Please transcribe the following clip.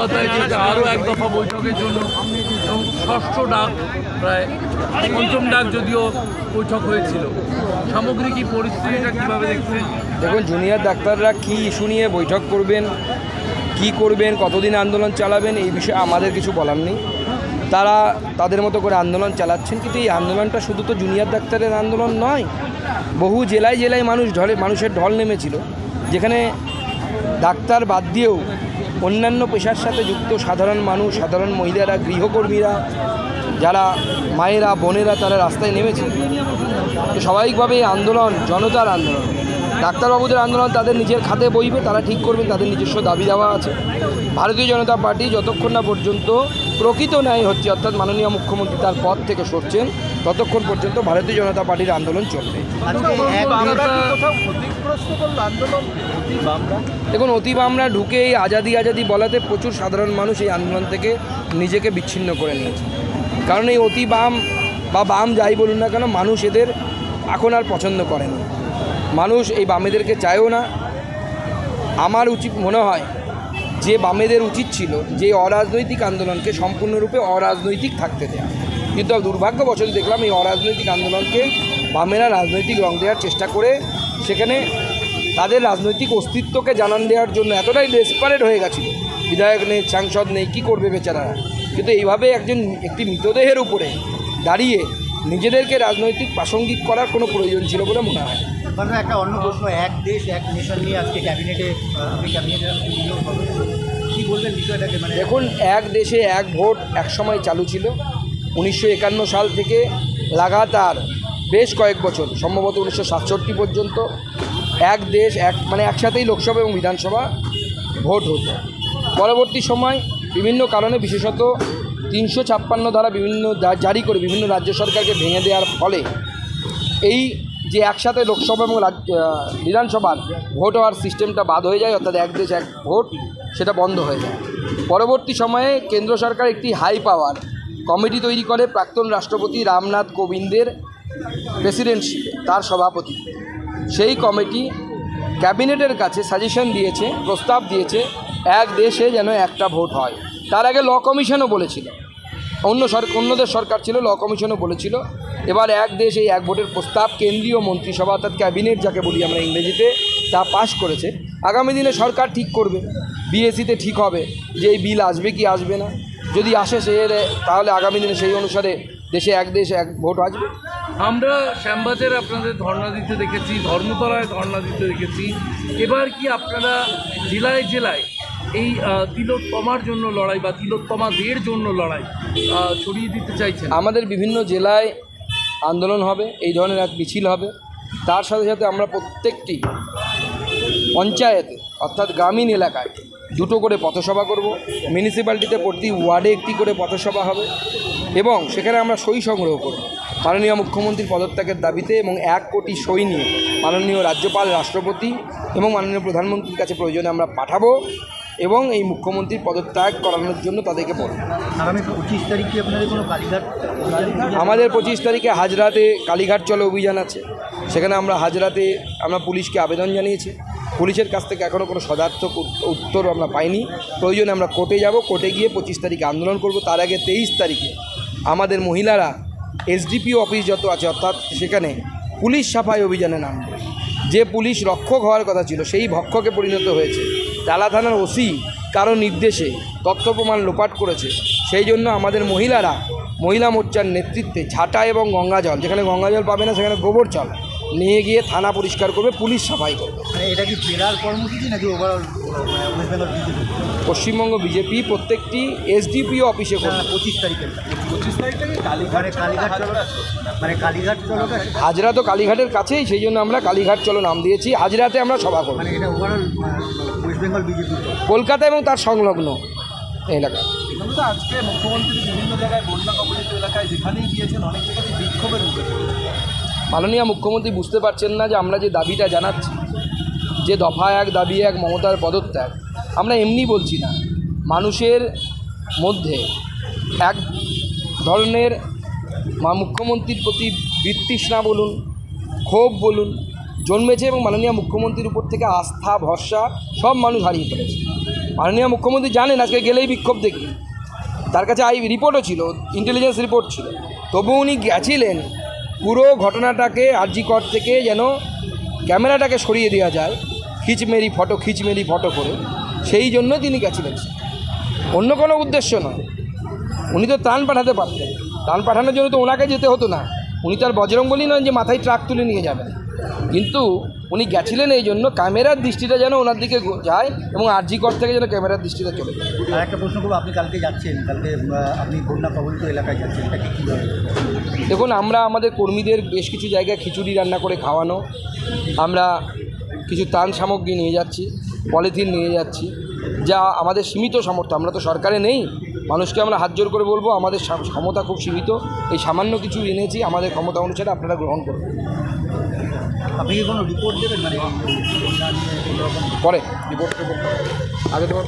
বন্দ্যোপাধ্যায়ের সাথে আরও এক দফা বৈঠকের জন্য। ষষ্ঠ ডাক প্রায় পঞ্চম ডাক যদিও বৈঠক হয়েছিল। সামগ্রিক এই পরিস্থিতিটা কীভাবে দেখছেন? দেখুন জুনিয়র ডাক্তাররা কি ইস্যু নিয়ে বৈঠক করবেন, কি করবেন, কতদিন আন্দোলন চালাবেন, এই বিষয়ে আমাদের কিছু বলার নেই। তারা তাদের মতো করে আন্দোলন চালাচ্ছেন, কিন্তু এই আন্দোলনটা শুধু তো জুনিয়র ডাক্তারের আন্দোলন নয়, বহু জেলায় জেলায় মানুষ ঢলে, মানুষের ঢল নেমেছিল। যেখানে ডাক্তার বাদ দিয়েও অন্যান্য পেশার সাথে যুক্ত সাধারণ মানুষ, সাধারণ মহিলারা, গৃহকর্মীরা, যারা মায়েরা, বোনেরা, তারা রাস্তায় নেমেছে। তো স্বাভাবিকভাবে আন্দোলন, জনতার আন্দোলন, ডাক্তারবাবুদের আন্দোলন তাদের নিজের খাতে বইবে, তারা ঠিক করবেন, তাদের নিজস্ব দাবি দেওয়া আছে। ভারতীয় জনতা পার্টি যতক্ষণ না পর্যন্ত প্রকৃত ন্যায় হচ্ছে, অর্থাৎ মাননীয় মুখ্যমন্ত্রী তার পদ থেকে সরছেন ততক্ষণ পর্যন্ত ভারতীয় জনতা পার্টির আন্দোলন চলবে। দেখুন অতি বামরা ঢুকে এই আজাদি আজাদি বলাতে প্রচুর সাধারণ মানুষ এই আন্দোলন থেকে নিজেকে বিচ্ছিন্ন করে নিয়েছে। কারণ এই অতি বাম বা বাম যাই বলুন না কেন মানুষ এদের এখন আর পছন্দ করে না। মানুষ এই বামেদেরকে চায়ও না। আমার উচিত মনে হয় যে বামেদের উচিত ছিল যে অরাজনৈতিক আন্দোলনকে সম্পূর্ণরূপে অরাজনৈতিক থাকতে দেওয়া কিন্তু দুর্ভাগ্যবশত দেখলাম এই অরাজনৈতিক আন্দোলনকে বামেরা রাজনৈতিক রং দেওয়ার চেষ্টা করে সেখানে তাদের রাজনৈতিক অস্তিত্বকে জানান দেওয়ার জন্য এতটাই ডেসপারেট হয়ে গেছিল। বিধায়ক নেই সাংসদ নেই কী করবে বেচারারা কিন্তু এইভাবে একজন একটি মৃতদেহের উপরে দাঁড়িয়ে নিজেদেরকে রাজনৈতিক প্রাসঙ্গিক করার কোনো প্রয়োজন ছিল বলে মনে হয়। একটা অন্য প্রশ্ন। এক দেশ এক নেশন নিয়ে আজকে ক্যাবিনেটে কি বলবেন বিষয়টাকে? মানে দেখুন এক দেশে এক ভোট এক সময় চালু ছিল। উনিশশো একান্ন সাল থেকে লাগাতার বেশ কয়েক বছর, সম্ভবত উনিশশো সাতষট্টি পর্যন্ত এক দেশ, এক মানে একসাথেই লোকসভা এবং বিধানসভা ভোট হতো। পরবর্তী সময় বিভিন্ন কারণে, বিশেষত তিনশো ছাপ্পান্ন ধারা বিভিন্ন জারি করে বিভিন্ন রাজ্য সরকারকে ভেঙে দেওয়ার ফলে এই যে একসাথে লোকসভা এবং বিধানসভার ভোট হওয়ার সিস্টেমটা বাদ হয়ে যায়, অর্থাৎ এক দেশ, এক ভোট, সেটা বন্ধ হয়ে যায়। পরবর্তী সময়ে কেন্দ্র সরকার একটি হাই পাওয়ার কমিটি তৈরি করে প্রাক্তন রাষ্ট্রপতি রামনাথ কোবিন্দের প্রেসিডেন্টশিপে তার সভাপতি। সেই কমিটি ক্যাবিনেটের কাছে সাজেশন দিয়েছে, প্রস্তাব দিয়েছে, এক দেশে যেন একটা ভোট হয়। তার আগে ল কমিশনও বলেছিল। অন্য সরকার অন্যদের সরকার ছিল, ল কমিশনও বলেছিল। এবার এক দেশ এই এক ভোটের প্রস্তাব কেন্দ্রীয় মন্ত্রিসভা অর্থাৎ ক্যাবিনেট যাকে বলি আমরা ইংরেজিতে, তা পাশ করেছে। আগামী দিনে সরকার ঠিক করবে। বিএসসিতে ঠিক হবে যে এই বিল আসবে কি আসবে না। যদি আসে সে তাহলে আগামী দিনে সেই অনুসারে দেশে এক দেশ এক ভোট আসবে। আমরা শ্যামবাজারে আপনাদের ধর্ণা দিতে দেখেছি ধর্মতলায় ধর্ণা দিতে দেখেছি। এবার কি আপনারা জেলায় জেলায় এই তিলোত্তমার জন্য লড়াই বা তিলোত্তমাদের জন্য লড়াই ছড়িয়ে দিতে চাইছেন? আমাদের বিভিন্ন জেলায় আন্দোলন হবে এই ধরনের এক মিছিল হবে। তার সাথে সাথে আমরা প্রত্যেকটি পঞ্চায়েতে অর্থাৎ গ্রামীণ এলাকায় দুটো করে পথসভা করব। মিউনিসিপ্যালিটিতে প্রতি ওয়ার্ডে একটি করে পথসভা হবে এবং সেখানে আমরা সই সংগ্রহ করব। মাননীয় মুখ্যমন্ত্রীর পদত্যাগের দাবিতে এবং এক কোটি সই নিয়ে মাননীয় রাজ্যপাল রাষ্ট্রপতি এবং মাননীয় প্রধানমন্ত্রীর কাছে প্রয়োজনে আমরা পাঠাবো এবং এই মুখ্যমন্ত্রীর পদত্যাগ করানোর জন্য তাদেরকে বলব। আমাদের পঁচিশ তারিখে হাজরাতে কালীঘাট চলো অভিযান আছে। সেখানে আমরা হাজরাতে আমরা পুলিশকে আবেদন জানিয়েছি। পুলিশের কাছ থেকে এখনও কোনো সদার্থক উত- উত্তর আমরা পাইনি। প্রয়োজনে আমরা কোর্টে যাব, কোর্টে গিয়ে পঁচিশ তারিখে আন্দোলন করব, তার আগে তেইশ তারিখে আমাদের মহিলারা এসডিপিও অফিস যত আছে, অর্থাৎ সেখানে পুলিশ সাফাই অভিযানে নামবে। যে পুলিশ রক্ষক হওয়ার কথা ছিল, সেই ভক্ষকে পরিণত হয়েছে। টালা থানার ওসি কারও নির্দেশে তথ্য প্রমাণ লোপাট করেছে। সেই জন্য আমাদের মহিলারা, মহিলা মোর্চার নেতৃত্বে ঝাঁটা এবং গঙ্গাজল যেখানে গঙ্গাজল পাবে না, সেখানে গোবর জল নিয়ে গিয়ে থানা পরিষ্কার করবে পুলিশ সাফাই করবে। মানে এটা কি জেলার কর্মসূচি নাকি ওভারঅল মানে পশ্চিমবঙ্গ বিজেপি প্রত্যেকটি এসডিপিও অফিসে করবে। পঁচিশ তারিখে পঁচিশ তারিখ থেকে কালীঘাট কালীঘাট চলো মানে কালীঘাট চলোটা হাজরা তো কালীঘাটের কাছেই সেই জন্য আমরা কালীঘাট চলো নাম দিয়েছি। হাজরাতে আমরা সভা করব। মানে এটা overall West Bengal BJP Kolkata এবং তার সংলগ্ন এলাকা আজকে মুখ্যমন্ত্রী বিভিন্ন জায়গায় বন্যা কবলিত এলাকায় যেখানেই গিয়েছেন অনেক জায়গায় বিক্ষোভের মুখে মাননীয় মুখ্যমন্ত্রী বুঝতে পারছেন না যে আমরা যে দাবিটা জানাচ্ছি, যে দফা এক, দাবি এক, মমতার পদত্যাগ, আমরা এমনি বলছি না। মানুষের মধ্যে এক ধরনের মা মুখ্যমন্ত্রীর প্রতি বিতৃষ্ণা বলুন, ক্ষোভ বলুন, জন্মেছে এবং মাননীয় মুখ্যমন্ত্রীর উপর থেকে আস্থা, ভরসা সব মানুষ হারিয়ে ফেলেছে। মাননীয় মুখ্যমন্ত্রী জানেন, আজকে গেলেই বিক্ষোভ দেখি তার কাছে আই রিপোর্টও ছিল ইন্টেলিজেন্স রিপোর্ট ছিল। তবু উনি গেছিলেন পুরো ঘটনাটাকে আরজিকর থেকে যেন ক্যামেরাটাকে সরিয়ে দেওয়া যায়, খিচমেরি ফটো খিচমেরি ফটো করে। সেই জন্য তিনি গেছিলেন। অন্য কোনো উদ্দেশ্য নয়। উনি তো ত্রাণ পাঠাতে পারতেন। ত্রাণ পাঠানোর জন্য তো ওনাকে যেতে হতো না। উনি তার বজরঙ্গলি নয় যে মাথায় ট্রাক তুলে নিয়ে যাবেন। কিন্তু উনি গেছিলেন এই জন্য ক্যামেরার দৃষ্টিটা যেন ওনার দিকে যায় এবং আরজিকর থেকে যেন ক্যামেরার দৃষ্টিটা চলে যায়। আর একটা প্রশ্ন করব আপনি কালকে যাচ্ছেন কালকে আপনি বন্যা প্রবলিত এলাকায় যাচ্ছেন এটা কি কীভাবে? দেখুন আমরা আমাদের কর্মীদের বেশ কিছু জায়গায় খিচুড়ি রান্না করে খাওয়ানো। আমরা কিছু ত্রাণ সামগ্রী নিয়ে যাচ্ছি পলিথিন নিয়ে যাচ্ছি যা আমাদের সীমিত সামর্থ্য। আমরা তো সরকারে নেই। মানুষকে আমরা হাত জোর করে বলব আমাদের ক্ষমতা খুব সীমিত। এই সামান্য কিছু এনেছি আমাদের ক্ষমতা অনুসারে আপনারা গ্রহণ করুন। আপনি কোনো রিপোর্ট দেবেন? মানে পরে রিপোর্ট রিপোর্ট আগে তোমার